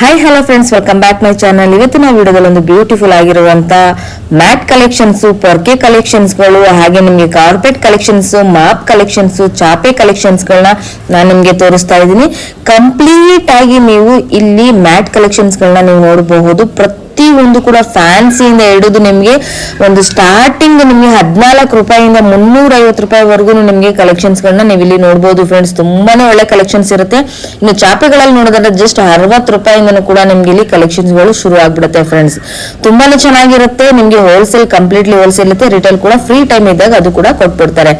Hi hello friends welcome back my channel ಇವತ್ತಿನ ವಿಡಿಯೋದಲ್ಲಿ ಒಂದು ಬ್ಯೂಟಿಫುಲ್ ಆಗಿರುವಂತ ಮ್ಯಾಟ್ ಕಲೆಕ್ಷನ್ಸ್ ಪೊರ್ಕೆ ಕಲೆಕ್ಷನ್ಸ್ಗಳು, ಹಾಗೆ ನಿಮಗೆ ಕಾರ್ಪೆಟ್ ಕಲೆಕ್ಷನ್ಸ್ ಮಾಪ್ ಕಲೆಕ್ಷನ್ಸ್ ಚಾಪೆ ಕಲೆಕ್ಷನ್ಸ್ ಗಳನ್ನ ನಾನು ನಿಮಗೆ ತೋರಿಸ್ತಾ ಇದ್ದೀನಿ. ಕಂಪ್ಲೀಟ್ ಆಗಿ ನೀವು ಇಲ್ಲಿ ಮ್ಯಾಟ್ ಕಲೆಕ್ಷನ್ಸ್ ಗಳನ್ನ ನೀವು ನೋಡಬಹುದು. ಪ್ರತಿ ಒಂದು ಕೂಡ ಫ್ಯಾನ್ಸಿಯಿಂದ ಹಿಡಿದು ನಿಮಗೆ ಒಂದು ಸ್ಟಾರ್ಟಿಂಗ್ ನಿಮಗೆ ಹದಿನಾಲ್ಕು ರೂಪಾಯಿಂದ ಮುನ್ನೂರ ಐವತ್ತು ರೂಪಾಯಿವರೆಗೂ ನಿಮಗೆ ಕಲೆಕ್ಷನ್ಸ್ ಗಳನ್ನ ಇಲ್ಲಿ ನೋಡಬಹುದು ಫ್ರೆಂಡ್ಸ್ ತುಂಬಾನೇ ಒಳ್ಳೆ ಕಲೆಕ್ಷನ್ಸ್ ಇರುತ್ತೆ. ಇನ್ನು ಚಾಪೆಗಳಲ್ಲಿ ನೋಡೋದಾದ್ರೆ ಜಸ್ಟ್ ಅರವತ್ತು ರೂಪಾಯಿಂದನೂ ಕೂಡ ನಿಮ್ಗೆ ಇಲ್ಲಿ ಕಲೆಕ್ಷನ್ಸ್ಗಳು ಶುರು ಆಗ್ಬಿಡುತ್ತೆ ಫ್ರೆಂಡ್ಸ್ ತುಂಬಾನೇ ಚೆನ್ನಾಗಿರುತ್ತೆ. ನಿಮ್ಗೆ ಹೋಲ್ಸೇಲ್ ಕಂಪ್ಲೀಟ್ಲಿ ಹೋಲ್ಸೇಲ್ ಇರುತ್ತೆ. ರಿಟೇಲ್ ಕೂಡ ಫ್ರೀ ಟೈಮ್ ಇದ್ದಾಗ ಅದು ಕೂಡ ಕೊಟ್ಬಿಡ್ತಾರೆ.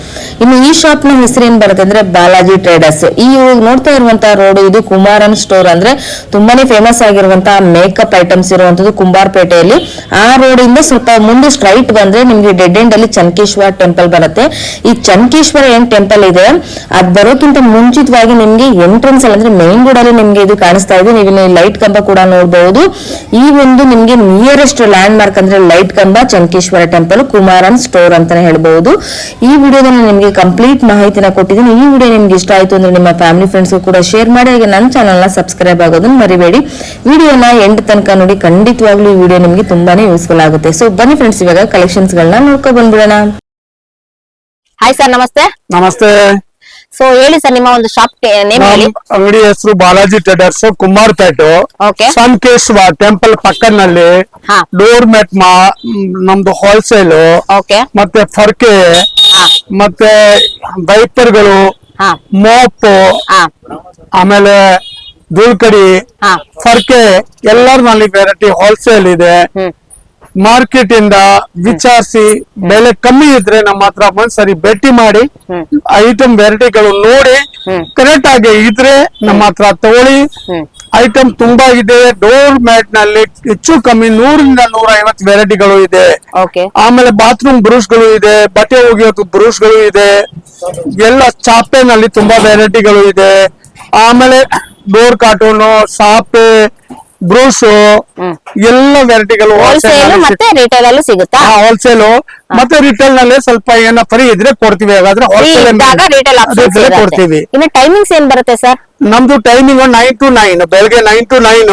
ಇನ್ನು ಈ ಶಾಪ್ನ ಹೆಸರು ಏನ್ ಬರುತ್ತೆ ಅಂದ್ರೆ ಬಾಲಾಜಿ ಟ್ರೇಡರ್ಸ್ ಈ ನೋಡ್ತಾ ಇರುವಂತಹ ರೋಡ್ ಇದು ಕುಮಾರನ್ ಸ್ಟೋರ್ ಅಂದ್ರೆ ತುಂಬಾನೇ ಫೇಮಸ್ ಆಗಿರುವಂತಹ ಮೇಕಪ್ ಐಟಮ್ಸ್ ಇರುವಂತದ್ದು ಕುಂಬಾರ್ಪೇಟೆಯಲ್ಲಿ. ಆ ರೋಡ್ ಇಂದ ಸ್ವಲ್ಪ ಮುಂದೆ ಸ್ಟ್ರೈಟ್ ಬಂದ್ರೆ ನಿಮ್ಗೆ ಡೆಡ್ ಎಂಡ್ ಅಲ್ಲಿ ಚನ್ಕೇಶ್ವರ ಟೆಂಪಲ್ ಬರುತ್ತೆ. ಈ ಚನ್ಕೇಶ್ವರ ಏನ್ ಟೆಂಪಲ್ ಇದೆ? ಅದ್ ಬರೋಕ್ಕಿಂತ ಮುಂಚಿತವಾಗಿ ನಿಮ್ಗೆ ಎಂಟ್ರೆನ್ಸ್ ಅಲ್ಲಿ ಅಂದ್ರೆ ಮೇನ್ ರೋಡ್ ಅಲ್ಲಿ ನಿಮ್ಗೆ ಇದು ಕಾಣಿಸ್ತಾ ಇದೆ. ನೀವು ಲೈಟ್ ಕಂಬ ಕೂಡ ನೋಡಬಹುದು ಈ ಒಂದು ನಿಮ್ಗೆ ನಿಯರೆಸ್ಟ್ ಲ್ಯಾಂಡ್ ಮಾರ್ಕ್ ಅಂದ್ರೆ ಲೈಟ್ ಕಂಬ ಚನ್ಕೇಶ್ವರ ಟೆಂಪಲ್ ಕುಮಾರನ್ ಸ್ಟೋರ್ ಅಂತಾನೆ ಹೇಳ್ಬಹುದು ಈ ವಿಡಿಯೋದಲ್ಲಿ ನಿಮ್ಗೆ ಕಂಪ್ಲೀಟ್ ಮಾಹಿತಿನ ಕೊಟ್ಟಿದ್ದೀನಿ. ಈ ವಿಡಿಯೋ ನಿಮ್ಗೆ ಇಷ್ಟ ಆಯ್ತು ಅಂದ್ರೆ ನಿಮ್ಮ ಫ್ಯಾಮಿಲಿ ಫ್ರೆಂಡ್ಸ್ ಕೂಡ ಶೇರ್ ಮಾಡಿ. ಹಾಗೆ ನನ್ನ ಚಾನಲ್ನ ಸಬ್ಸ್ಕ್ರೈಬ್ ಆಗೋದನ್ನ ಮರಿಬೇಡಿ. ವಿಡಿಯೋನ ಎಂಡ್ ತನಕ ನೋಡಿ ಖಂಡಿತವಾಗ್ಲೂ ಈ ವಿಡಿಯೋ ನಿಮ್ಗೆ ತುಂಬಾನೇ ಯೂಸ್ಫುಲ್ ಆಗುತ್ತೆ. ಸೊ ಬನ್ನಿ ಫ್ರೆಂಡ್ಸ್ ಇವಾಗ ಕಲೆಕ್ಷನ್ಸ್ ಗಳನ್ನ ನೋಡ್ಕೊ ಬಂದ್ಬಿಡೋಣ. ಹಾಯ್ ಸರ್ ನಮಸ್ತೆ. ನಮಸ್ತೆ. ಸೊ ಹೇಳಿ ಸರ್ ನಿಮ್ಮ ಒಂದು ಶಾಪ್ ನೇಮ್ ಹೇಳಿ. ನಮ್ ಅಂಗಡಿ ಹೆಸರು ಬಾಲಾಜಿ ಟ್ರೇಡರ್ಸ್ ಕುಮಾರ್ಪೇಟು ಓಕೆ ಸಂಕೇಶ್ವ ಟೆಂಪಲ್ ಪಕ್ಕನಲ್ಲಿ ಹಾ. ಡೋರ್ ಮ್ಯಾಟ್ ಮಾ ನಮ್ದು ಹೋಲ್ಸೇಲ್ ಓಕೆ ಮತ್ತೆ ಫರ್ಕೆ. ಹಾ. ಮತ್ತೆ ಡೈಪರ್ಗಳು ಹಾ. ಮೋಪ್. ಹಾ. ಆಮೇಲೆ ಧೂಳ್ಕಡಿ ಹಾ. ಫರ್ಕೆ ನಲ್ಲಿ ವೆರೈಟಿ ಹೋಲ್ಸೇಲ್ ಇದೆ. ಮಾರ್ಕೆಟ್ ಇಂದ ವಿಚಾರಿಸಿ ಬೆಲೆ ಕಮ್ಮಿ ಇದ್ರೆ ನಮ್ಮ ಹತ್ರ ಬಂದ್ ಸರಿ ಭೇಟಿ ಮಾಡಿ ಐಟಮ್ ವೆರೈಟಿಗಳು ನೋಡಿ. ಕರೆಕ್ಟ್ ಆಗಿ ಇದ್ರೆ ನಮ್ಮ ಹತ್ರ ತಗೊಳ್ಳಿ. ಐಟಮ್ ತುಂಬಾ ಇದೆ ಡೋರ್ ಮ್ಯಾಟ್ನಲ್ಲಿ ಹೆಚ್ಚು ಕಮ್ಮಿ ನೂರಿಂದ ನೂರ ಐವತ್ತು ವೆರೈಟಿಗಳು ಇದೆ. ಆಮೇಲೆ ಬಾತ್ರೂಮ್ ಬ್ರೂಸ್ಗಳು ಇದೆ ಬಟ್ಟೆ ಒಗೆಯೋದು ಬ್ರೂಸ್ಗಳು ಇದೆ. ಎಲ್ಲ ಚಾಪೆನಲ್ಲಿ ತುಂಬಾ ವೆರೈಟಿಗಳು ಇದೆ. ಆಮೇಲೆ ಡೋರ್ ಕಾರ್ಟೂನು ಸಾಪೆ ಬ್ರೂಸ್ ಹ್ಮ್. ಎಲ್ಲ ವೆರೈಟಿಗಳು ಹೋಲ್ಸೇಲ್ ಮತ್ತೆ ರಿಟೇಲ್ ಅಲ್ಲೂ ಸಿಗುತ್ತಾ? ಹೋಲ್ಸೇಲ್ ಮತ್ತೆ ರಿಟೇಲ್ನಲ್ಲಿ ಸ್ವಲ್ಪ ಏನೋ ಫ್ರೀ ಇದ್ರೆ ಕೊಡ್ತೀವಿ. ಹಾಗಾದ್ರೆ ರಿಟೇಲ್ ಕೊಡ್ತೀವಿ. ಇನ್ನು ಟೈಮಿಂಗ್ಸ್ ಏನ್ ಬರುತ್ತೆ ಸರ್ ನಮ್ದು ಟೈಮಿಂಗ್ ನೈನ್ ಟು ನೈನ್ ಬೆಳಗ್ಗೆ ನೈನ್ ಟು ನೈನ್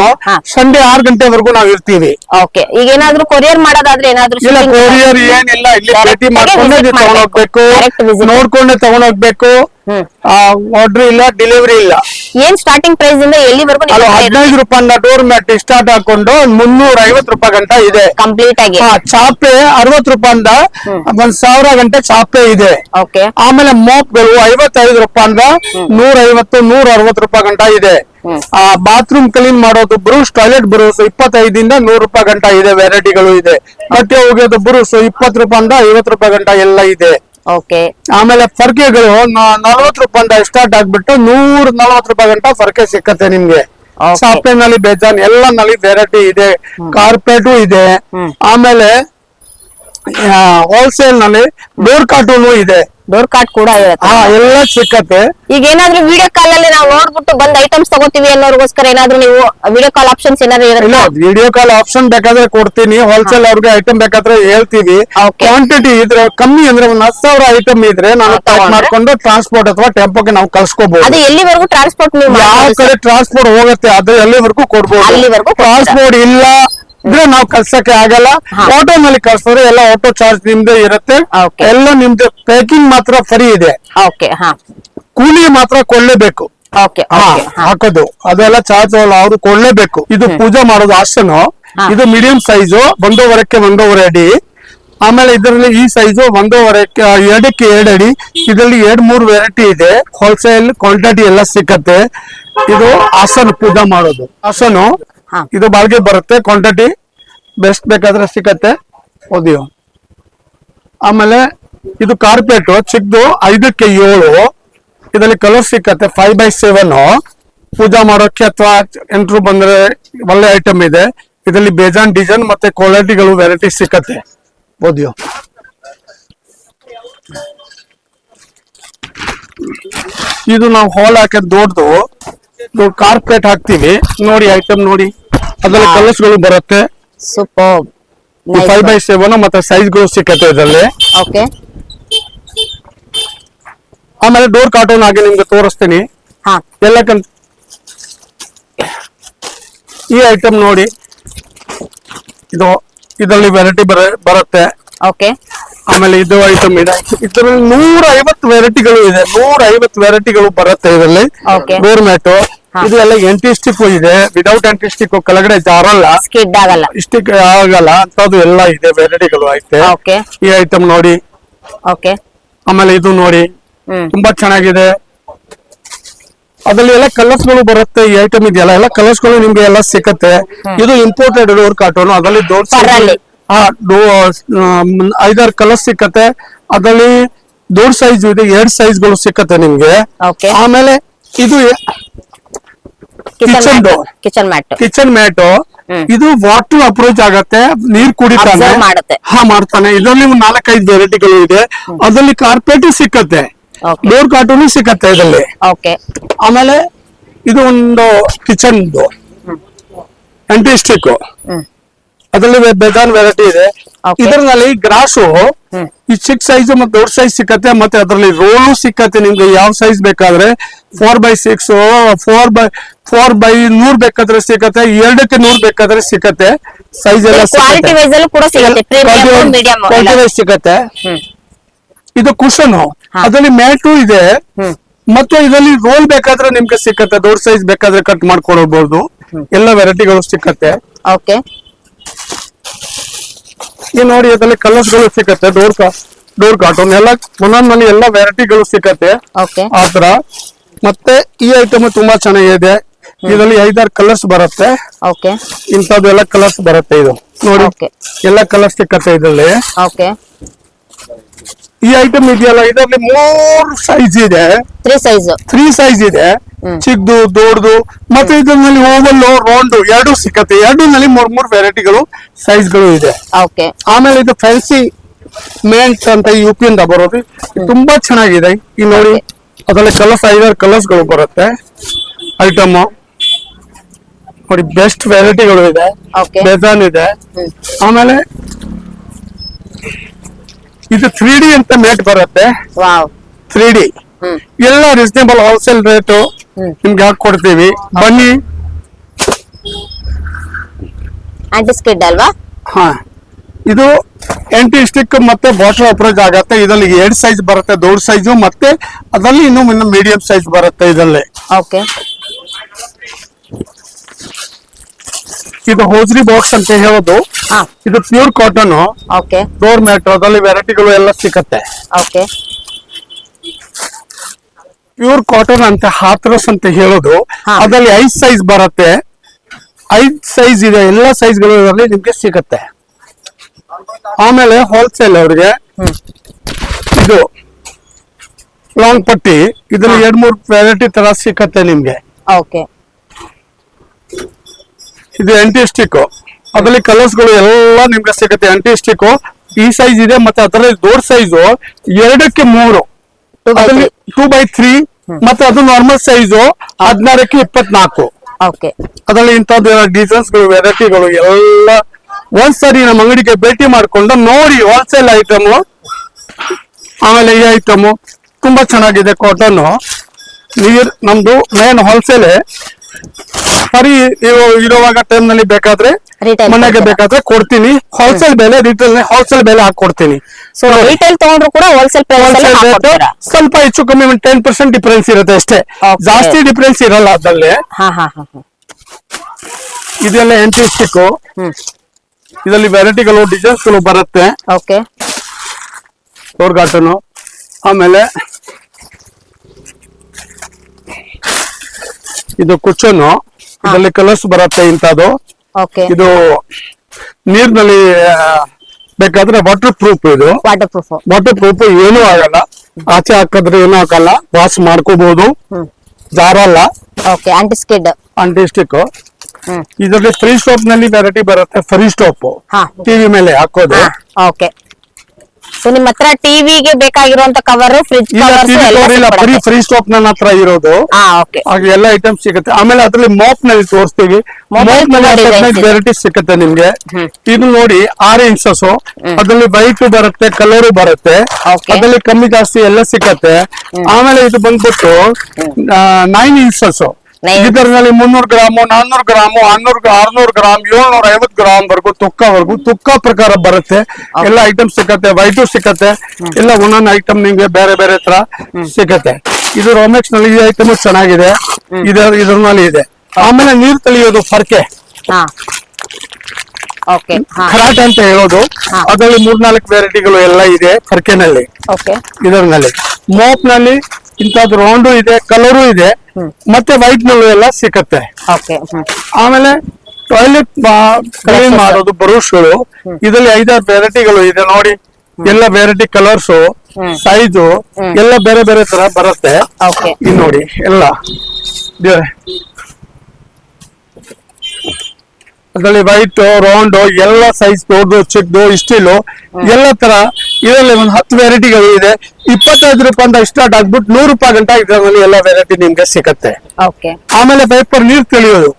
ಸಂಡೆ ಆರು ಗಂಟೆವರೆಗೂ ನಾವು ಇರ್ತೀವಿ. ಓಕೆ ಈಗ ಏನಾದ್ರು ಕೊರಿಯರ್ ಮಾಡೋದಾದ್ರೆ ಏನಾದ್ರು ಇಲ್ಲ ಕೊರಿಯರ್ ಏನಿಲ್ಲ ಇಲ್ಲಿ ಭೇಟಿ ಮಾಡ್ಕೊಂಡೆ ತಗೊಂಡೋಗ್ಬೇಕು ನೋಡ್ಕೊಂಡೆ ತಗೊಂಡೋಗ್ಬೇಕು ಆರ್ಡರ್ ಇಲ್ಲ ಡೆಲಿವರಿ ಇಲ್ಲ. ಏನ್ ಸ್ಟಾರ್ಟಿಂಗ್ ಪ್ರೈಸ್ ಇಂದ ಎಲ್ಲಿವರೆಗೂ ಅಲ್ಲ ಹದಿನೈದು ರೂಪಾಯಿಂದ ಡೋರ್ ಮ್ಯಾಟ್ ಸ್ಟಾರ್ಟ್ ಹಾಕೊಂಡು ಮುನ್ನೂರ ಐವತ್ತು ರೂಪಾಯಿ ಗಂಟ ಇದೆ. ಕಂಪ್ಲೀಟ್ ಆಗಿ. ಚಾಪೆ ಅರವತ್ತು ರೂಪಾಯಿಂದ ಒಂದ್ ಸಾವಿರ ಗಂಟೆ ಚಾಪೆ ಇದೆ. ಆಮೇಲೆ ಮೋಪ್ಗಳು ಐವತ್ತೈದು ರೂಪಾಯಿಂದ ನೂರ ಐವತ್ತು ನೂರ ಅರವತ್ತು ರೂಪಾಯಿ ಗಂಟ ಇದೆ. ಆ ಬಾತ್ರೂಮ್ ಕ್ಲೀನ್ ಮಾಡೋದು ಬ್ರೂಸ್ ಟಾಯ್ಲೆಟ್ ಬ್ರೂಸ್ ಇಪ್ಪತ್ತೈದಿಂದ ನೂರು ರೂಪಾಯಿ ಗಂಟ ಇದೆ ವೆರೈಟಿಗಳು ಇದೆ. ಬಟ್ಟೆ ಹೋಗೋದು ಬ್ರೂಸ್ ಇಪ್ಪತ್ತು ರೂಪಾಯಿಂದ ಐವತ್ತು ರೂಪಾಯಿ ಗಂಟ ಎಲ್ಲ ಇದೆ. ಆಮೇಲೆ ಫರ್ಕೆಗಳು ನಲ್ವತ್ತು ರೂಪಾಯಿಂದ ಸ್ಟಾರ್ಟ್ ಆಗ್ಬಿಟ್ಟು ನೂರ ನಲ್ವತ್ತು ರೂಪಾಯಿ ಗಂಟ ಫರ್ಕೆ ಸಿಕ್ಕತ್ತೆ ನಿಮ್ಗೆ. ಸಾಫ್ಟ್ವೇರ್ನಲ್ಲಿ ಬೇಜಾನ್ ಎಲ್ಲ ನಲ್ಲಿ ವೆರೈಟಿ ಇದೆ ಕಾರ್ಪೆಟು ಇದೆ. ಆಮೇಲೆ ಹೋಲ್ಸೇಲ್ನಲ್ಲಿ ಡೋರ್ ಕಾರ್ಟೂನು ಇದೆ. ಡೋರ್ ಕಾರ್ಡ್ ಕೂಡ ಇರುತ್ತೆ ಹಾ ಎಲ್ಲ ಸಿಕ್ಕತ್ತೆ. ಈಗ ಏನಾದ್ರು ವಿಡಿಯೋ ಕಾಲ್ ಅಲ್ಲಿ ನಾವು ನೋಡ್ಬಿಟ್ಟು ಬಂದ್ ಐಟಮ್ಸ್ ತಗೋತೀವಿ ಅನ್ನೋರ್ಗೋಸ್ಕರ ಏನಾದ್ರು ನೀವು ವಿಡಿಯೋ ಕಾಲ್ ಆಪ್ಷನ್ಸ್ ಏನಾದ್ರು ಇಲ್ಲ ಇರುತ್ತೆ ವಿಡಿಯೋ ಕಾಲ್ ಆಪ್ಷನ್ ಬೇಕಾದ್ರೆ ಕೊಡ್ತೀನಿ. ಹೋಲ್ಸೇಲ್ ಅವ್ರಿಗೆ ಐಟಮ್ ಬೇಕಾದ್ರೆ ಹೇಳ್ತೀವಿ. ಕ್ವಾಂಟಿಟಿ ಇದ್ರೆ ಕಮ್ಮಿ ಅಂದ್ರೆ ಒಂದ್ ಹತ್ತು ಸಾವಿರ ಐಟಮ್ ಇದ್ರೆ ನಾನು ಹಾ, ಪ್ಯಾಕ್ ಮಾಡ್ಕೊಂಡು ಟ್ರಾನ್ಸ್ಪೋರ್ಟ್ ಅಥವಾ ಟೆಂಪೋಗೆ ನಾವು ಕಳ್ಸ್ಕೋಬಹುದು ಅದು ಎಲ್ಲಿವರೆಗೂ ಟ್ರಾನ್ಸ್ಪೋರ್ಟ್ ನೀವು ಯಾವ ಕಡೆ ಟ್ರಾನ್ಸ್ಪೋರ್ಟ್ ಹೋಗುತ್ತೆ ಅದು ಎಲ್ಲಿವರೆಗೂ ಕೊಡ್ಬೋದು. ಅಲ್ಲಿವರೆಗೂ ಕೊಡ್ತೀರಾ? ಟ್ರಾನ್ಸ್ಪೋರ್ಟ್ ಇಲ್ಲ. ಇದ್ರೆ ನಾವು ಕಳ್ಸಕ್ಕೆ ಆಗಲ್ಲ. ಆಟೋ ನಲ್ಲಿ ಕಳ್ಸಿದ್ರೆ ಎಲ್ಲ ಆಟೋ ಚಾರ್ಜ್ ನಿಮ್ದೇ ಇರುತ್ತೆ. ಎಲ್ಲ ನಿಮ್ದು ಪ್ಯಾಕಿಂಗ್ ಮಾತ್ರ ಫ್ರೀ ಇದೆ. ಓಕೆ ಹಾ. ಕೂಲಿ ಮಾತ್ರ ಕೊಡ್ಲೇಬೇಕು. ಓಕೆ ಹಾ, ಓಕೆ ಹಾಕೋದು. ಅದೆಲ್ಲ ಚಾರ್ಜ್ ಅವರು ಕೊಡ್ಲೇಬೇಕು. ಇದು ಪೂಜೆ ಮಾಡೋದು ಆಸನ ಇದು ಮೀಡಿಯಂ ಸೈಜ್ ಒಂದೂವರೆಕ್ಕೆ ಒಂದೂವರೆ ಅಡಿ. ಆಮೇಲೆ ಇದರಲ್ಲಿ ಈ ಸೈಜ್ ಒಂದೂವರೆಕ್ಕೆ ಆ, ಎರಡಕ್ಕೆ ಎರಡು ಅಡಿ. ಇದರಲ್ಲಿ ಎರಡ್ ಮೂರು ವೆರೈಟಿ ಇದೆ. ಹೋಲ್ಸೇಲ್ ಕ್ವಾಂಟಿಟಿ ಎಲ್ಲ ಸಿಕ್ಕತ್ತೆ. ಇದು ಆಸನ ಪೂಜಾ ಮಾಡೋದು. ಆಸನು ಹಾ. ಇದು ಬಾಳ್ಗೆ ಬರುತ್ತೆ, ಕ್ವಾಂಟಿಟಿ ಬೆಸ್ಟ್ ಬೇಕಾದ್ರೆ ಸಿಕ್ಕತ್ತೆ ಓದಿಯೋ. ಆಮೇಲೆ ಇದು ಕಾರ್ಪೆಟ್, ಚಿಕ್ಕದು ಐದಕ್ಕೆ ಏಳು. ಇದರಲ್ಲಿ ಕಲರ್ ಸಿಕ್ಕತ್ತೆ ಫೈವ್ ಬೈ ಸೆವೆನ್ ಪೂಜಾ ಮಾಡೋಕೆ ಅಥವಾ ಎಂಟ್ರು ಬಂದ್ರೆ ಒಳ್ಳೆ ಐಟಮ್ ಇದೆ. ಇದರಲ್ಲಿ ಬೇಜಾನ್ ಡಿಸೈನ್ ಮತ್ತೆ ಕ್ವಾಲಿಟಿಗಳು ವೆರೈಟಿ ಸಿಕ್ಕತ್ತೆ ಓದಿಯೋ. ಇದು ನಾವು ಹಾಲ್ ಹಾಕಿದ್ ದೊಡ್ಡದು. ಕಾರ್ಪೆಟ್ ಹಾಕ್ತೀವಿ. ನೋಡಿ ಐಟಮ್ ನೋಡಿ. ಅದ್ರಲ್ಲಿ. ಕಲರ್ಸ್ಗಳು ಬರುತ್ತೆ. ಸೂಪರ್ ಫೈವ್ ಬೈ ಸೆವೆನ್ ಮತ್ತೆ ಸೈಜ್ಗಳು ಸಿಕ್ಕತ್ತೆ ಇದರಲ್ಲಿ. ಓಕೆ ಆಮೇಲೆ ಡೋರ್ ಕಾರ್ಟೂನ್ ಹಾಗೆ ನಿಮ್ಗೆ ತೋರಿಸ್ತೀನಿ. ಹಾ. ಎಲ್ಲ ಕನ್ ಈ ಐಟಮ್ ನೋಡಿ. ಇದು ಇದರಲ್ಲಿ ವೆರೈಟಿ ಬರ ಬರುತ್ತೆ. ಓಕೆ ಆಮೇಲೆ ಇದು ಐಟಮ್ ಇದೆ. ಇದರಲ್ಲಿ ನೂರ ಐವತ್ತು ವೆರೈಟಿಗಳು ಇದೆ. ನೂರ ಐವತ್ತು ವೆರೈಟಿಗಳು ಬರುತ್ತೆ ಇದರಲ್ಲಿ. ಡೋರ್ ಗೋರ್ಮೆಟ್ ಇದು ಎಲ್ಲ ಎಂಟಿಸ್ಟಿಕ್ ಇದೆ. ವಿದೌಟ್ ಎಂಟಿಸ್ಟಿಕ್ ಕೆಳಗಡೆ ಜಾರಲ್ಲ. ಸ್ಕಿಡ್ ಆಗಲ್ಲ. ಸ್ಟಿಕ್ ಆಗಲ್ಲ. ಅಂತದ್ದು ಎಲ್ಲ ಇದೆ. ವೆರೈಟಿಗಳು ಐತೆ. ಓಕೆ ಈ ಐಟಮ್ ನೋಡಿ. ಓಕೆ ಆಮೇಲೆ ಇದು ನೋಡಿ. ತುಂಬಾ ಚೆನ್ನಾಗಿದೆ. ಅದ್ರಲ್ಲಿ ಎಲ್ಲ ಕಲರ್ಸ್ಗಳು ಬರುತ್ತೆ ಈ ಐಟಮ್ ಇದೆಯಲ್ಲ ಎಲ್ಲ ಕಲರ್ಸ್ಗಳು ನಿಮ್ಗೆ ಎಲ್ಲ ಸಿಕ್ಕತ್ತೆ ಇದು ಇಂಪೋರ್ಟೆಡ್ ಡೋರ್ ಕಾರ್ಟೂನ್ ಅದರಲ್ಲಿ. ಹಾ ಐದಾರು ಕಲರ್ಸ್ ಸಿಕ್ಕತ್ತೆ. ಅದರಲ್ಲಿ ದೊಡ್ಡ ಸೈಜ್ ಇದೆ. ಎರಡ್ ಸೈಜ್ಗಳು ಸಿಕ್ಕತ್ತೆ ನಿಮ್ಗೆ. ಆಮೇಲೆ ಇದು kitchen door kitchen mat kitchen mat ಇದು ವಾಟರ್ ಅಪ್ರೋಚ್ ಆಗತ್ತೆ ನೀರ್ ಕುಡಿತಾನೆ. ಹಾ ಮಾಡ್ತಾನೆ. ಇದರಲ್ಲಿ ನಾಲ್ಕೈದು ವೆರೈಟಿಗಳು ಇದೆ. ಅದರಲ್ಲಿ ಕಾರ್ಪೆಟ್ ಸಿಕ್ಕತ್ತೆ. ಡೋರ್ ಕಾರ್ಟೂನು ಸಿಕ್ಕತ್ತೆ ಇದರಲ್ಲಿ. ಓಕೆ ಆಮೇಲೆ ಇದು ಒಂದು ಕಿಚನ್ ಡೋರ್ ಹ್ಮ್. ಅದರಲ್ಲಿ ಬೆದಾನ್ ವೆರೈಟಿ ಇದೆ. ಇದರಲ್ಲಿ ಗ್ರಾಸು. ಈ ಚಿಕ್ಕ ಸೈಜ್ ಮತ್ತೆ ದೊಡ್ಡ ಸೈಜ್ ಸಿಕ್ಕತ್ತೆ ಮತ್ತೆ ಅದರಲ್ಲಿ ರೋಲು ಸಿಕ್ಕತ್ತೆ ನಿಮ್ಗೆ. ಯಾವ ಸೈಜ್ ಬೇಕಾದ್ರೆ four by six four by four by ನೂರ್ ಬೇಕಾದ್ರೆ ಸಿಕ್ಕತ್ತೆ ಎರಡಕ್ಕೆ ನೂರ್ ಬೇಕಾದ್ರೆ ಸಿಕ್ಕತ್ತೆ. ಸೈಜ್ ಎಲ್ಲ ಕ್ವಾಲಿಟಿ ವೈಸ್ ಸಿಕ್ಕತ್ತೆ ಇದು ಕುಶನ್. ಅದರಲ್ಲಿ ಮ್ಯಾಟು ಇದೆ. ಮತ್ತು ಇದರಲ್ಲಿ ರೋಲ್ ಬೇಕಾದ್ರೆ ನಿಮ್ಗೆ ಸಿಕ್ಕತ್ತೆ ದೊಡ್ಡ ಸೈಜ್ ಬೇಕಾದ್ರೆ ಕಟ್ ಮಾಡ್ಕೊಳ್ಬಹುದು ಎಲ್ಲ ವೆರೈಟಿಗಳು ಸಿಕ್ಕತ್ತೆ. ಓಕೆ ಈ ನೋಡಿ ಅದರಲ್ಲಿ ಕಲರ್ಸ್ಗಳು ಸಿಕ್ಕತ್ತೆ ಡೋರ್ ಕಾ ಡೋರ್ ಕಾರ್ಟೂನ್ ಎಲ್ಲ ಒಂದೊಂದ್ನಲ್ಲಿ ಎಲ್ಲ ವೆರೈಟಿಗಳು ಸಿಕ್ಕತ್ತೆ ಆತರ ಮತ್ತೆ ಈ ಐಟಮ್ ತುಂಬಾ ಚೆನ್ನಾಗಿದೆ. ಇದರಲ್ಲಿ ಐದಾರು ಕಲರ್ಸ್ ಬರುತ್ತೆ. ಓಕೆ ಇಂಥದ್ದು ಎಲ್ಲ ಕಲರ್ಸ್ ಬರುತ್ತೆ ಇದು. ನೋಡಿ. Okay. ಎಲ್ಲ ಕಲರ್ಸ್ ಸಿಕ್ಕತ್ತೆ ಇದರಲ್ಲಿ. ಓಕೆ ಈ ಐಟಮ್ ಇದೆಯಲ್ಲ ಇದರಲ್ಲಿ ಮೂರು ಸೈಜ್ ಇದೆ. ತ್ರೀ ಸೈಜ್ ತ್ರೀ ಸೈಜ್ ಇದೆ. ಚಿಕ್ಕದು ದೊಡ್ಡದು ಮತ್ತೆ ಇದರಲ್ಲಿ ಓವಲ್ ರೌಂಡ್ ಎರಡು ಸಿಕ್ಕತ್ತೆ. ಎರಡರಲ್ಲಿ ಮೂರ್ ಮೂರ್ ವೆರೈಟಿಗಳು ಸೈಜ್ಗಳು ಇದೆ. ಆಮೇಲೆ ಇದು ಫ್ಯಾನ್ಸಿ ಮೇಂಟ್ ಅಂತ ಯು ಪಿ ಇಂದ ಬರೋದು. ತುಂಬಾ ಚೆನ್ನಾಗಿದೆ. ಈ ನೋಡಿ ಅದರಲ್ಲಿ ಕಲರ್ಸ್ ಐದಾರು ಕಲರ್ಸ್ಗಳು ಬರುತ್ತೆ. ಐಟಮ್ ನೋಡಿ ಬೆಸ್ಟ್ ವೆರೈಟಿಗಳು ಇದೆ. ಡಿಸೈನ್ ಬೆಜಾನ್ ಇದೆ. ಆಮೇಲೆ ಇದು ತ್ರೀ ಡಿ ಅಂತ ಮೇಟ್ ಬರುತ್ತೆ. ತ್ರೀ ಡಿ ಎಲ್ಲ ರೀಸನೇಬಲ್ ಹೋಲ್ಸೇಲ್ ರೇಟು ನಿಮ್ಗೆ ಹಾಕಿ ಕೊಡ್ತೀವಿ. ಬನ್ನಿ. ಅಲ್ವಾ? ಹಾ. ಇದು ಎಂಟಿ ಸ್ಟಿಕ್ ಮತ್ತೆ ಬಾಟಲ್ ಅಪ್ರೋಚ್ ಆಗತ್ತೆ. ಇದರಲ್ಲಿ ಎರಡು ಸೈಜ್ ಬರುತ್ತೆ ದೊಡ್ಡ ಸೈಜು ಮತ್ತೆ ಅದರಲ್ಲಿ ಇನ್ನು ಮೀಡಿಯಂ ಸೈಜ್ ಬರುತ್ತೆ ಇದರಲ್ಲಿ. ಓಕೆ ಇದು ಹೋಜ್ರಿ ಬಾಕ್ಸ್ ಅಂತ ಹೇಳೋದು. ಹಾ. ಇದು pure cotton okay door mat ಅದರಲ್ಲಿ ವೆರೈಟಿಗಳು ಎಲ್ಲ ಸಿಕ್ಕತ್ತೆ ಓಕೆ ಪ್ಯೂರ್ ಕಾಟನ್ ಅಂತ ಹಾತ್ರಸ್ ಅಂತ ಹೇಳೋದು. ಅದರಲ್ಲಿ ಐದ್ ಸೈಜ್ ಬರುತ್ತೆ. ಐದ್ ಸೈಜ್ ಇದೆ ಎಲ್ಲ ಸೈಜ್ಗಳು ಇದರಲ್ಲಿ ನಿಮ್ಗೆ ಸಿಗತ್ತೆ. ಆಮೇಲೆ ಹೋಲ್ಸೇಲ್ ಅವ್ರಿಗೆ ಇದು ಲಾಂಗ್ ಪಟ್ಟಿ ಇದ್ರಲ್ಲಿ ಎರಡ್ ಮೂರ್ ವೆರೈಟಿ ತರ ಸಿಕ್ಕತ್ತೆ ನಿಮ್ಗೆ. ಓಕೆ. ಇದು ಎಂಟಿಸ್ಟಿಕ್ ಅದರಲ್ಲಿ ಕಲರ್ಸ್ಗಳು ಎಲ್ಲ ನಿಮ್ಗೆ ಸಿಗುತ್ತೆ ಎಂಟಿಸ್ಟಿಕ್ ಈ ಸೈಜ್ ಇದೆ ಮತ್ತೆ ಅದರಲ್ಲಿ ದೊಡ್ಡ ಸೈಜು ಎರಡಕ್ಕೆ ಮೂರು. ಅದರಲ್ಲಿ ಟೂ ಬೈ ತ್ರೀ ಮತ್ತೆ ಅದು ನಾರ್ಮಲ್ ಸೈಜು ಹದಿನಾರಕ್ಕೆ ಇಪ್ಪತ್ನಾಲ್ಕು. ಓಕೆ ಅದರಲ್ಲಿ ಇಂಥದ್ದು ಡಿಸೈನ್ಸ್ಗಳು ವೆರೈಟಿಗಳು ಎಲ್ಲ ಒಂದ್ಸರಿ ನಮ್ಮ ಅಂಗಡಿಗೆ ಭೇಟಿ ಮಾಡ್ಕೊಂಡು ನೋಡಿ ಹೋಲ್ಸೇಲ್ ಐಟಮ್ ಆಮೇಲೆ ಈ ಐಟಮ್ ತುಂಬಾ ಚೆನ್ನಾಗಿದೆ ಕಾಟನ್ ನೀರ್ ನಮ್ದು ಮೇನ್ ಹೋಲ್ಸೇಲ್ ಸರಿ ಇರೋ- ಇರುವಾಗ ಟೈಮ್ನಲ್ಲಿ ಬೇಕಾದ್ರೆ ಮನೆಗೆ? ಬೇಕಾದ್ರೆ ಕೊಡ್ತೀನಿ. ಹೋಲ್ಸೇಲ್ ಬೆಲೆ ರಿಟೇಲ್ ಹೋಲ್ಸೇಲ್ ಬೆಲೆ ಹಾಕೊಡ್ತೀನಿ ಸೊ ರಿಟೇಲ್ ತಗೊಂಡ್ರು ಕೂಡ ಹೋಲ್ಸೇಲ್ ಸ್ವಲ್ಪ ಹೆಚ್ಚು ಕಮ್ಮಿ ಟೆನ್ ಪರ್ಸೆಂಟ್ ಡಿಫ್ರೆನ್ಸ್ ಇರುತ್ತೆ ಅಷ್ಟೇ. ಜಾಸ್ತಿ ಡಿಫ್ರೆನ್ಸ್ ಇರಲ್ಲ ಅದರಲ್ಲಿ. ಇದೆಲ್ಲ ಎಂಟಿಸ್ಟಿಕ್ ಹ್ಮ್. ಇದರಲ್ಲಿ ವೆರೈಟಿಗಳು ಡಿಸೈನ್ಸ್ಗಳು ಬರುತ್ತೆ. ಓಕೆ ಡೋರ್ ಗಾರ್ಡನ್ ಆಮೇಲೆ ಇದು ಕುಚ್ಚನು ಇದರಲ್ಲಿ ಕಲರ್ಸ್ ಬರುತ್ತೆ ಇಂಥದ್ದು. ಇದು ನೀರಿನಲ್ಲಿ ಬೇಕಾದ್ರೆ ವಾಟರ್ ಪ್ರೂಫ್ ಇದು. ವಾಟರ್ ಪ್ರೂಫ್ ವಾಟರ್ ಪ್ರೂಫ್ ಏನೂ ಆಗಲ್ಲ. ಆಚೆ ಹಾಕಿದ್ರೆ ಏನು ಆಗಲ್ಲ. ವಾಶ್ ಮಾಡ್ಕೋಬಹುದು ಜಾರಲ್ಲ. Okay anti skid anti stick ಹ್ಮ್. ಇದರಲ್ಲಿ ಫ್ರೀ ಸ್ಟೋಪ್ನಲ್ಲಿ ವೆರೈಟಿ ಬರುತ್ತೆ. ಫ್ರೀ ಸ್ಟೋಪ್ ಟಿವಿ ಮೇಲೆ ಹಾಕೋದು. ಓಕೆ ಸೊ ನಿಮ್ ಹತ್ರ ಟಿವಿಗೆ ಬೇಕಾಗಿರುವಂತ ಕವರ್ ಫ್ರಿಜ್ ಇಲ್ಲ ಫ್ರೀ ಸ್ಟಾಪ್ ನನ್ನ ಹತ್ರ ಇರೋದು. ಹಾಗೆ ಎಲ್ಲ ಐಟಮ್ಸ್ ಸಿಗುತ್ತೆ. ಆಮೇಲೆ ಅದ್ರಲ್ಲಿ ಮೋಪ್ನಲ್ಲಿ ತೋರಿಸ್ತೀವಿ. ಮೋಪ್ನಲ್ಲಿ ತುಂಬಾ ವೆರೈಟೀಸ್ ಸಿಗುತ್ತೆ ನಿಮ್ಗೆ. ಇದು ನೋಡಿ ಆರ್ ಇಂಚಸ್ ಅದ್ರಲ್ಲಿ ವೈಟ್ ಬರುತ್ತೆ ಕಲರ್ ಬರುತ್ತೆ. ಅದ್ರಲ್ಲಿ ಕಮ್ಮಿ ಜಾಸ್ತಿ ಎಲ್ಲ ಸಿಕ್ಕತ್ತೆ ಆಮೇಲೆ ಇದು ಬಂದ್ಬಿಟ್ಟು ನೈನ್ ಇಂಚಸ್ ಇದರಲ್ಲಿ ಮುನ್ನೂರು ಗ್ರಾಮು ನಾನ್ನೂರು ಗ್ರಾಮು ಹನ್ನೂರು ಆರ್ನೂರು ಗ್ರಾಮ್ ಏಳ್ನೂರ ಐವತ್ತು ಗ್ರಾಮ್ ವರ್ಗು ತುಕ್ಕವರೆಗೂ ತುಕ್ಕ ಪ್ರಕಾರ ಬರುತ್ತೆ. ಎಲ್ಲ ಐಟಮ್ ಸಿಕ್ಕತ್ತೆ ವೈಟು ಸಿಕ್ಕತ್ತೆ ಎಲ್ಲ ಒಂದೊಂದು ಐಟಮ್ ನಿಮ್ಗೆ ಬೇರೆ ಬೇರೆ ತರ ಸಿಕ್ಕತ್ತೆ ಇದು ರೋಮೆಕ್ಸ್ನಲ್ಲಿ ಈ ಐಟಮ್ ಚೆನ್ನಾಗಿದೆ. ಇದರ ಇದ್ರಲ್ಲಿ ಇದೆ. ಆಮೇಲೆ ನೀರ್ ತಳಿಯೋದು ಫರ್ಕೆ. ಹಾ. ಅಂತ ಹೇಳೋದು. ಅದರಲ್ಲಿ ಮೂರ್ನಾಲ್ಕು ವೆರೈಟಿಗಳು ಎಲ್ಲ ಇದೆ ಫರ್ಕೆನಲ್ಲಿ. ಓಕೆ ಇದರಲ್ಲಿ ಮೋಪ್ನಲ್ಲಿ ಇಂಥದ್ದು ರೌಂಡು ಇದೆ ಕಲರು ಇದೆ ಮತ್ತೆ ವೈಟ್ ನಲ್ಲೂ ಎಲ್ಲ ಸಿಕ್ಕತ್ತೆ. ಓಕೆ ಆಮೇಲೆ ಟಾಯ್ಲೆಟ್ ಕ್ಲೀನ್. ಮಾಡೋದು ಬ್ರೂಷ್ಗಳು ಇದರಲ್ಲಿ ಐದಾರು ವೆರೈಟಿಗಳು ಇದೆ ನೋಡಿ. ಎಲ್ಲ ವೆರೈಟಿ ಕಲರ್ಸ್. ಸೈಜು ಎಲ್ಲ ಬೇರೆ ಬೇರೆ ತರ ಬರುತ್ತೆ. ಇದು ನೋಡಿ ಎಲ್ಲ. ಅದರಲ್ಲಿ ವೈಟ್ ರೌಂಡ್ ಎಲ್ಲ ಸೈಜ್ ದೊಡ್ಡದು ಚಿಕ್ಕದು ಸ್ಟೀಲು ಎಲ್ಲ ತರ ಇದರಲ್ಲಿ ಒಂದು ಹತ್ತು ವೆರೈಟಿಗಳು ಇದೆ. ಇಪ್ಪತ್ತೈದು ರೂಪಾಯಿಂದ ಸ್ಟಾರ್ಟ್ ಆಗ್ಬಿಟ್ಟು ನೂರು ರೂಪಾಯಿ ಗಂಟ ಇದ್ರಲ್ಲಿ ಎಲ್ಲ ವೆರೈಟಿ ನಿಮ್ಗೆ ಸಿಗುತ್ತೆ. ಆಮೇಲೆ ವೈಪರ್ ನೀರ್ ತಿಳಿಯೋದು.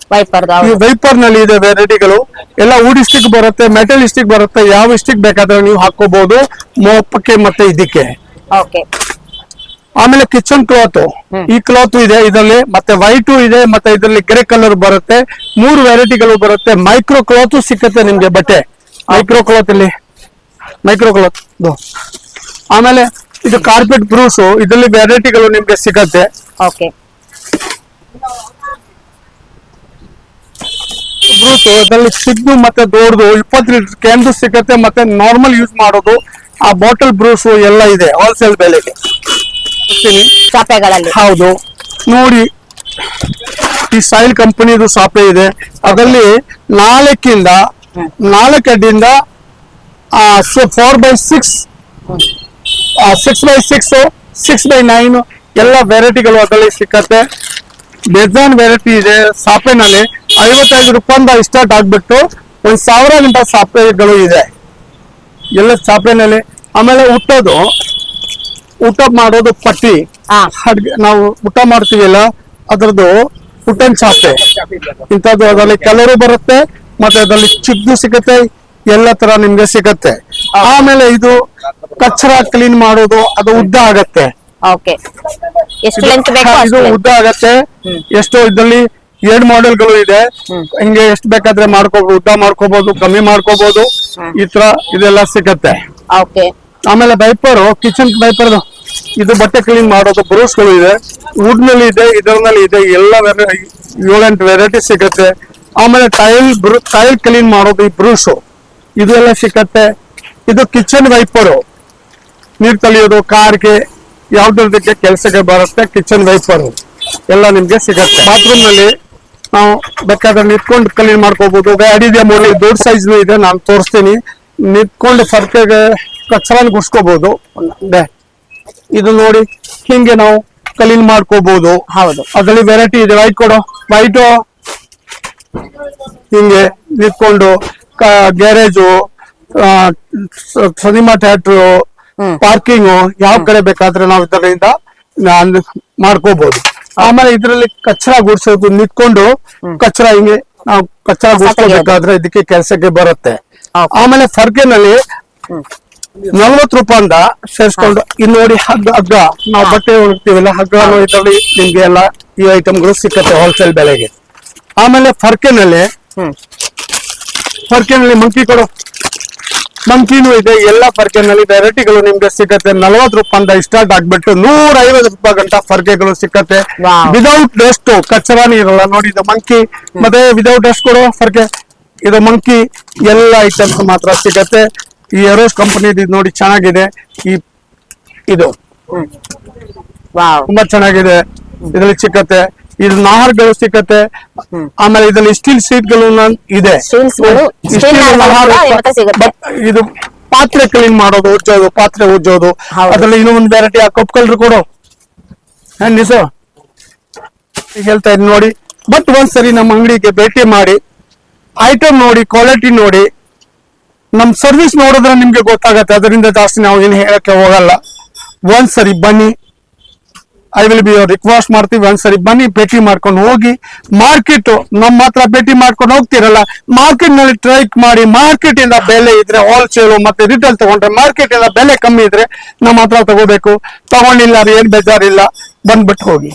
ವೈಪರ್ನಲ್ಲಿ ಇದೆ ವೆರೈಟಿಗಳು. ಎಲ್ಲ ವುಡ್ ಸ್ಟಿಕ್ ಬರುತ್ತೆ ಮೆಟಲ್ ಸ್ಟಿಕ್ ಬರುತ್ತೆ. ಯಾವ ಸ್ಟಿಕ್ ಬೇಕಾದ್ರೆ ನೀವು ಹಾಕೋಬಹುದು ಮೋಪಕ್ಕೆ ಮತ್ತೆ ಇದಕ್ಕೆ. ಓಕೆ ಆಮೇಲೆ ಕಿಚನ್ ಕ್ಲಾತ್ ಈ ಕ್ಲಾತ್ ಇದೆ ಇದರಲ್ಲಿ ಮತ್ತೆ ವೈಟು ಇದೆ ಮತ್ತೆ ಇದರಲ್ಲಿ ಗ್ರೇ ಕಲರ್ ಬರುತ್ತೆ. ಮೂರು ವೆರೈಟಿಗಳು ಬರುತ್ತೆ. ಮೈಕ್ರೋ ಕ್ಲಾತ್ ಸಿಕ್ಕತ್ತೆ ನಿಮ್ಗೆ ಬಟ್ಟೆ. ಮೈಕ್ರೋ ಕ್ಲಾತ್ ಅಲ್ಲಿ. ಮೈಕ್ರೋ ಕ್ಲಾತ್ ಆಮೇಲೆ ಇದು ಕಾರ್ಪೆಟ್ ಬ್ರೂಸ್ ಇದರಲ್ಲಿ ವೆರೈಟಿಗಳು ನಿಮ್ಗೆ ಸಿಗತ್ತೆ. ಓಕೆ ಬ್ರೂಸ್ ಅದರಲ್ಲಿ ಚಿಕ್ಕದು ಮತ್ತೆ ದೊಡ್ಡದು ಇಪ್ಪತ್ತು ಲೀಟರ್ ಕ್ಯಾನ್ದು ಸಿಗತ್ತೆ ಮತ್ತೆ ನಾರ್ಮಲ್ ಯೂಸ್ ಮಾಡೋದು. ಆ ಬಾಟಲ್ ಬ್ರೂಸ್ ಎಲ್ಲ ಇದೆ ಹೋಲ್ಸೇಲ್ ಬೆಲೆಗೆ. ಕೊಡ್ತೀನಿ. ಚಾಪೆಗಳಲ್ಲಿ ಹೌದು. ನೋಡಿ ಈ ಸಾಯಿಲ್ ಕಂಪನಿದು ಸಾಪೆ ಇದೆ. ಅದರಲ್ಲಿ ನಾಲ್ಕಿಂದ ನಾಲ್ಕು four by six six by six six by nine ಎಲ್ಲ ವೆರೈಟಿಗಳು ಅದರಲ್ಲಿ ಸಿಕ್ಕತ್ತೆ. ಡಿಸೈನ್ ವೆರೈಟಿ ಇದೆ ಸಾಪೆನಲ್ಲಿ ಐವತ್ತೈದು ರೂಪಾಯಿಂದ ಸ್ಟಾರ್ಟ್ ಆಗ್ಬಿಟ್ಟು ಒಂದು ಸಾವಿರ ಗಂಟ ಸಾಪೆಗಳು ಇದೆ. ಎಲ್ಲ ಸಾಪೆನಲ್ಲಿ ಆಮೇಲೆ ಊಟದು ಊಟ ಮಾಡೋದು ಪಟ್ಟಿ. ಹಾ. ಅಡ್ಗೆ ನಾವು ಊಟ ಮಾಡ್ತೀವಲ್ಲ ಅದರದ್ದು ಊಟನ್ ಚಾಪೆ ಇಂಥದ್ದು ಅದರಲ್ಲಿ ಕಲರು ಬರುತ್ತೆ ಮತ್ತೆ ಅದರಲ್ಲಿ ಚಿಕ್ಕದು ಸಿಗುತ್ತೆ ಎಲ್ಲ ತರ ನಿಮ್ಗೆ ಸಿಗತ್ತೆ. ಆಮೇಲೆ ಇದು ಕಚ್ಚರ ಕ್ಲೀನ್ ಮಾಡೋದು ಅದು ಉದ್ದ ಆಗತ್ತೆ. ಓಕೆ. ಎಷ್ಟು ಲೆಂತ್ ಬೇಕೋ ಇದು ಉದ್ದ ಆಗತ್ತೆ. ಎಷ್ಟೋ ಇದ್ರಲ್ಲಿ ಎರಡ್ ಮಾಡೆಲ್ಗಳು ಇದೆ. ಹಿಂಗೆ ಎಷ್ಟು ಬೇಕಾದ್ರೆ ಮಾಡ್ಕೋಬಹುದು ಉದ್ದ ಮಾಡ್ಕೋಬಹುದು ಕಮ್ಮಿ ಮಾಡ್ಕೋಬಹುದು ಈ ತರ ಇದೆಲ್ಲ ಸಿಗತ್ತೆ. ಆಮೇಲೆ ಬೈಪರ್ ಕಿಚನ್ ಬೈಪರ್ ಇದು ಬಟ್ಟೆ ಕ್ಲೀನ್ ಮಾಡೋದು ಬ್ರೂಸ್ಗಳು ಇದೆ. ವುಡ್ನಲ್ಲಿ ಇದೆ ಇದರಲ್ಲಿ ಇದೆ ಎಲ್ಲ ಏಳೆಂಟು ವೆರೈಟಿ ಸಿಗತ್ತೆ. ಆಮೇಲೆ ಟೈಲ್ ಟೈಲ್ ಕ್ಲೀನ್ ಮಾಡೋದು ಈ ಬ್ರೂಸ್ ಇದೆಲ್ಲ ಸಿಕ್ಕತ್ತೆ. ಇದು ಕಿಚನ್ ವೈಪರು ನೀರು ತಳಿಯೋದು ಕಾರ್ಗೆ ಯಾವ್ದಕ್ಕೆ ಕೆಲಸಕ್ಕೆ ಬರುತ್ತೆ ಕಿಚನ್ ವೈಪರು ಎಲ್ಲ ನಿಮ್ಗೆ ಸಿಗತ್ತೆ. ಬಾತ್ರೂಮ್ನಲ್ಲಿ ನಾವು ಬೇಕಾದ್ರೆ ನಿಂತ್ಕೊಂಡು ಕ್ಲೀನ್ ಮಾಡ್ಕೋಬಹುದು ಗಾಡಿದೆ ಮೂಲೆ ದೊಡ್ಡ ಸೈಜ್ ಇದೆ ನಾನು ತೋರಿಸ್ತೀನಿ. ನಿಂತ್ಕೊಂಡು ಫರ್ಕೆಗೆ ಕಚ್ಚರನ್ ಗುಡ್ಸ್ಕೋಬಹುದು ಇದು ನೋಡಿ ಹಿಂಗೆ ನಾವು ಕ್ಲೀನ್ ಮಾಡ್ಕೋಬಹುದು ಹೌದು. ಅದರಲ್ಲಿ ವೆರೈಟಿ ಇದೆ. ವೈಟ್ ಕೊಡು. ವೈಟು ಹಿಂಗೆ ನಿಂತ್ಕೊಂಡು ಗ್ಯಾರೇಜು ಸಿನಿಮಾ ಥಿಯೇಟ್ರು ಪಾರ್ಕಿಂಗು ಯಾವ ಕಡೆ ಬೇಕಾದ್ರೆ ನಾವು ಇದರಿಂದ ಮಾಡ್ಕೋಬಹುದು ಆಮೇಲೆ ಇದರಲ್ಲಿ ಕಚ್ಚರ ಗುಡ್ಸೋದು ನಿಂತ್ಕೊಂಡು ಕಚ್ಚರ ಹಿಂಗೆ ನಾವು ಕಚ್ಚರ ಗುಡ್ಸ್ಕೋಬೇಕಾದ್ರೆ ಇದಕ್ಕೆ ಕೆಲಸಕ್ಕೆ ಬರುತ್ತೆ. ಆಮೇಲೆ ಫರ್ಗೆನಲ್ಲಿ ನಲ್ವತ್ ರೂಪಾಯಿಂದ ಸೇರಿಸ್ಕೊಂಡು ಇಲ್ಲಿ ನೋಡಿ ಹಗ್ಗ ಹಗ್ಗ. ನಾವು ಬಟ್ಟೆ ಒಣಗ್ತೀವಲ್ಲ ಹಗ್ಗ ಇದರಲ್ಲಿ ನಿಮ್ಗೆ ಎಲ್ಲ ಈ ಐಟಮ್ಗಳು ಸಿಕ್ಕತ್ತೆ ಹೋಲ್ಸೇಲ್ ಬೆಲೆಗೆ. ಆಮೇಲೆ ಫರ್ಕೆನಲ್ಲಿ ಫರ್ಕೆನಲ್ಲಿ ಮಂಕಿ ಕೊಡು. ಮಂಕಿನೂ ಇದೆ ಎಲ್ಲ ಫರ್ಕೆನಲ್ಲಿ ವೆರೈಟಿಗಳು ನಿಮ್ಗೆ ಸಿಕ್ಕತ್ತೆ ನಲ್ವತ್ತು ರೂಪಾಯಿಂದ ಸ್ಟಾರ್ಟ್ ಆಗ್ಬಿಟ್ಟು ನೂರ ಐವತ್ತು ರೂಪಾಯಿ ಗಂಟ ಫರ್ಕೆಗಳು ಸಿಕ್ಕತ್ತೆ. ವಿದೌಟ್ ಡಸ್ಟ್ ಕಚ್ಚರಾನಿ ಇರಲ್ಲ ನೋಡಿ ಇದು ಮಂಕಿ ಮತ್ತೆ ವಿದೌಟ್ ಡಸ್ಟ್ ಕೊಡು ಫರ್ಕೆ. ಇದು ಮಂಕಿ ಎಲ್ಲ ಐಟಮ್ಸ್ ಮಾತ್ರ ಸಿಗತ್ತೆ. ಈ ಎರೋಸ್ ಕಂಪನಿ ನೋಡಿ ಚೆನ್ನಾಗಿದೆ. ಈ ಇದು. ತುಂಬಾ ಚೆನ್ನಾಗಿದೆ. ಇದರಲ್ಲಿ ಸಿಕ್ಕತ್ತೆ ಇದು ನಾಹಾರ್ಗಳು ಸಿಕ್ಕತ್ತೆ. ಆಮೇಲೆ ಇದರಲ್ಲಿ ಸ್ಟೀಲ್ ಸೀಟ್ಗಳು ಇದೆ. ಗಳು, ನಿಮ್ಮ ಇದು ಪಾತ್ರೆ ಕ್ಲೀನ್ ಮಾಡೋದು ಉಜ್ಜೋದು ಪಾತ್ರೆ ಉಜ್ಜೋದು. ಅದ್ರಲ್ಲಿ ಇನ್ನೂ ಒಂದು ವೆರೈಟಿ ಆ ಕಪ್ ಕಲ್ರು ಕೊಡು. ನಿಸು? ಹೇಳ್ತಾ ಇದ್ ನೋಡಿ. ಬಟ್ ಒಂದ್ಸರಿ ನಮ್ಮ ಅಂಗಡಿಗೆ ಭೇಟಿ ಮಾಡಿ ಐಟಮ್ ನೋಡಿ ಕ್ವಾಲಿಟಿ ನೋಡಿ. ನಮ್ ಸರ್ವಿಸ್ ನೋಡಿದ್ರೆ ನಿಮ್ಗೆ ಗೊತ್ತಾಗತ್ತೆ. ಅದರಿಂದ ಜಾಸ್ತಿ ನಾವು ಏನು ಹೇಳಕ್ಕೆ ಹೋಗಲ್ಲ. ಒಂದ್ಸರಿ ಬನ್ನಿ. ಐ ವಿಲ್ ಬಿ ರಿಕ್ವೆಸ್ಟ್ ಮಾಡ್ತೀವಿ. ಒಂದ್ಸರಿ ಬನ್ನಿ, ಭೇಟಿ ಮಾಡ್ಕೊಂಡು ಹೋಗಿ. ಮಾರ್ಕೆಟ್ ನಮ್ಮ ಹತ್ರ ಭೇಟಿ ಮಾಡ್ಕೊಂಡು ಹೋಗ್ತಿರಲ್ಲ ಮಾರ್ಕೆಟ್ನಲ್ಲಿ ಟ್ರೈಕ್ ಮಾಡಿ ಮಾರ್ಕೆಟ್ ಇಂದ ಬೆಲೆ ಇದ್ರೆ ಹೋಲ್ಸೇಲ್ ಮತ್ತೆ ರಿಟೇಲ್ ತಗೊಂಡ್ರೆ ಮಾರ್ಕೆಟ್ ಇಂದ ಬೆಲೆ ಕಮ್ಮಿ ಇದ್ರೆ ನಮ್ಮ ಹತ್ರ ತಗೋಬೇಕು. ತಗೊಂಡಿಲ್ಲ ಏನ್ ಬೇಜಾರಿಲ್ಲ. ಬಂದ್ಬಿಟ್ಟು ಹೋಗಿ.